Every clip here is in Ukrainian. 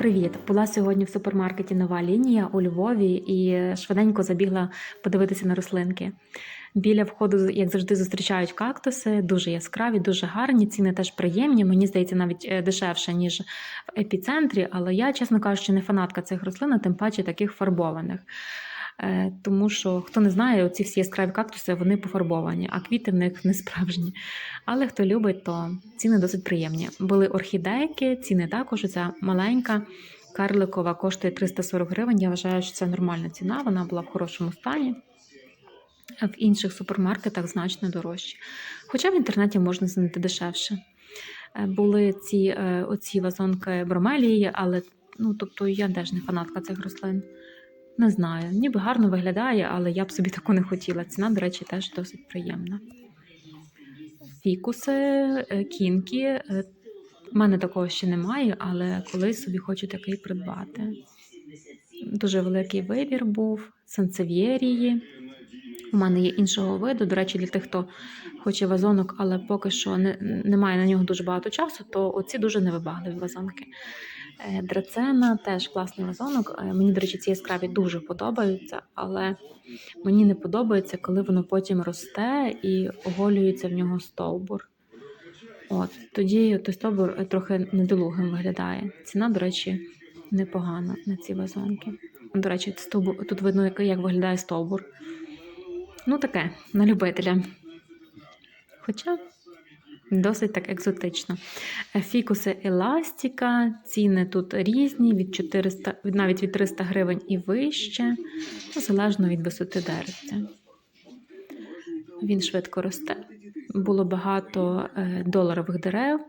Привіт! Була сьогодні в супермаркеті нова лінія у Львові і швиденько забігла подивитися на рослинки. Біля входу, як завжди, зустрічають кактуси, дуже яскраві, дуже гарні. Ціни теж приємні. Мені здається, навіть е, дешевше, ніж в епіцентрі. Але я, чесно кажучи, не фанатка цих рослин, а тим паче таких фарбованих. Е, Тому що, хто не знає, ці всі яскраві кактуси вони пофарбовані, а квіти в них не справжні. Але хто любить, то ціни досить приємні. Були орхідейки, ціни також. Ця маленька карликова коштує 340 гривень. Я вважаю, що це нормальна ціна, вона була в хорошому стані. А в інших супермаркетах значно дорожче. Хоча в інтернеті можна знайти дешевше. Е, Були ці е, оці вазонки бромелії, але ну, тобто я теж не фанатка цих рослин. Не знаю, ніби гарно виглядає, але я б собі таку не хотіла. Ціна, до речі, теж досить приємна. Фікуси, е, кінки. е, У мене такого ще немає, але колись собі хочу такий придбати. Дуже великий вибір був, сансев'єрії. У мене є іншого виду. До речі, для тих, хто хоче вазонок, але поки що не, немає на нього дуже багато часу, то оці дуже невибагливі вазонки. Е, Драцена теж класний вазонок. Е, Мені, до речі, ці яскраві дуже подобаються, але мені не подобається, коли воно потім росте і оголюється в нього стовбур. От, тоді той стовбур е, трохи недолугим виглядає. Ціна, до речі, непогана на ці вазонки. До речі, стовбур, тут видно, як, як виглядає стовбур. Ну, таке, на любителя. Хоча досить так екзотично. Е, Фікуси еластика, ціни тут різні, від 400, навіть від 300 гривень і вище, ну, залежно від висоти деревця. Він швидко росте. Було багато е, доларових дерев.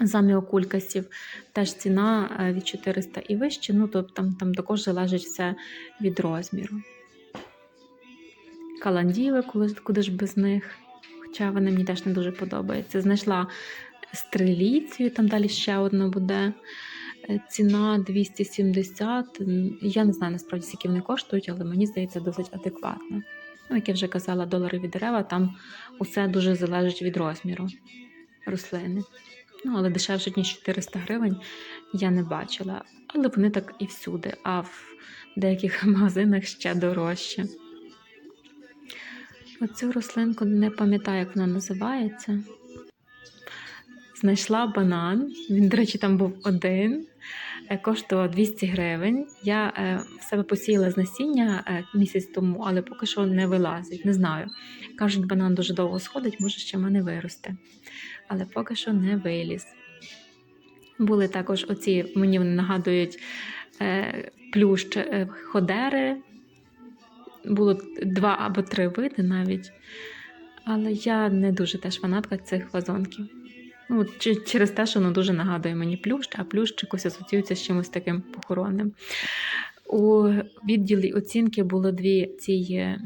Заміокулькасів теж ціна е, від 400 і вище, ну тобто там, там також залежить все від розміру. Каландіви, куди ж без них. Хоча вони мені теж не дуже подобаються. Знайшла стреліцію, там далі ще одна буде. Е, Ціна 270. М, Я не знаю насправді, скільки вони коштують, але мені здається досить адекватно. Ну, як я вже казала, доларові дерева, там усе дуже залежить від розміру рослини. Ну, але дешевше, ніж 400 гривень, я не бачила. Але вони так і всюди, а в деяких магазинах ще дорожче. Оцю рослинку не пам'ятаю, як вона називається. Знайшла банан. Він, до речі, там був один, е, коштував 200 гривень. Я е, в себе посіяла з насіння е, місяць тому, але поки що не вилазить. Не знаю. Кажуть, банан дуже довго сходить, може ще в мене виросте. Але поки що не виліз. Були також оці, мені вони нагадують плющ ходери. Було два або три види навіть. Але я не дуже теж фанатка цих вазонків. Ну, через те, що воно дуже нагадує мені плющ, а плющ якось асоціюється з чимось таким похоронним. У відділі оцінки було дві ці е,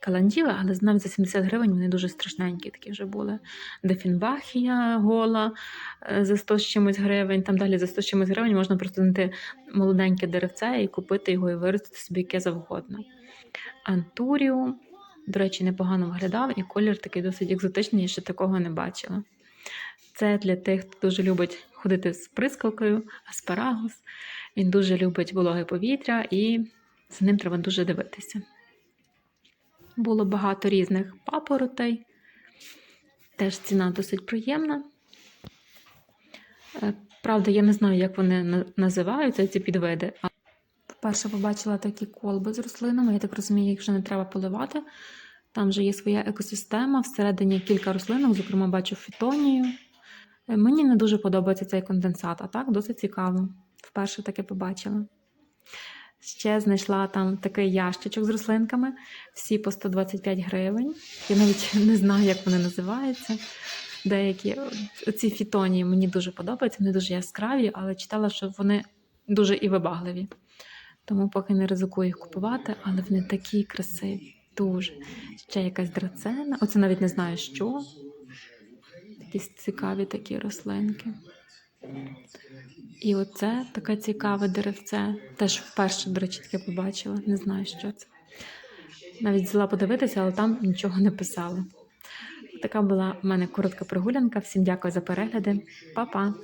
каланділи, але навіть за 70 гривень вони дуже страшненькі такі вже були. Дефінбахія гола е, за 100 з чимось гривень. Там далі за 100 з чимось гривень можна просто знайти молоденьке деревце і купити його і виростити собі яке завгодно. Антуріум, до речі, непогано виглядав, і колір такий досить екзотичний, я ще такого не бачила. Це для тих, хто дуже любить ходити з прискалкою, аспарагус. Він дуже любить вологе повітря і за ним треба дуже дивитися. Було багато різних папоротей. Теж ціна досить приємна. Е, Правда, я не знаю, як вони називаються, ці підвиди. А Вперше побачила такі колби з рослинами. Я так розумію, їх вже не треба поливати. Там вже є своя екосистема. Всередині кілька рослинок, зокрема, бачу фітонію. Е, Мені не дуже подобається цей конденсат, а так досить цікаво. Вперше таке побачила. Ще знайшла там такий ящичок з рослинками, всі по 125 гривень. Я навіть не знаю, як вони називаються. Деякі ці фітонії мені дуже подобаються, вони дуже яскраві, але читала, що вони дуже і вибагливі. Тому поки не ризикую їх купувати, але вони такі красиві. Дуже. Ще якась драцена. Оце навіть не знаю що. Якісь цікаві такі рослинки. І оце таке цікаве деревце. Теж вперше, до речі, таке побачила. Не знаю, що це. Навіть взяла подивитися, але там нічого не писали. Така була в мене коротка прогулянка. Всім дякую за перегляди. Па-па!